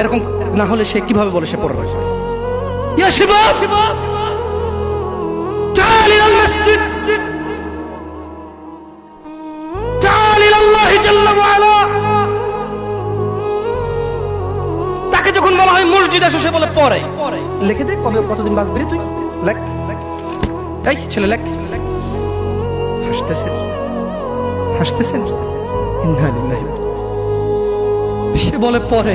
এরকম না হলে সে কিভাবে বলে সে পড়ে রাখবে ইয়া শিবাব تعال إلى المسجد تعال إلى الله جل وعلا তাকে যখন বলা হয় মসজিদ এসে সে বলে পরে লিখে দে কবে কতদিন বাঁচবি রে তুই লেখ এই ছেলে লেখ হাসতেছেন হাসতেছেন ইন্না লিল্লাহি ওয়া ইন্না সে বলে পরে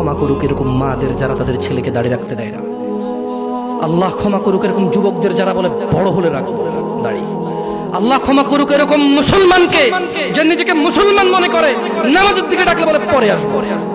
ক্ষমা করুক এরকম মাদের যারা তাদের ছেলেকে দাঁড়িয়ে রাখতে দেয় না। আল্লাহ ক্ষমা করুক এরকম যুবকদের যারা বলে বড় হলে রাখো, দাঁড়িয়ে। আল্লাহ ক্ষমা করুক এরকম মুসলমানকে যে নিজেকে মুসলমান মনে করে, নামাজের দিকে ডাকলে বলে, পরে আসব। পরে আসব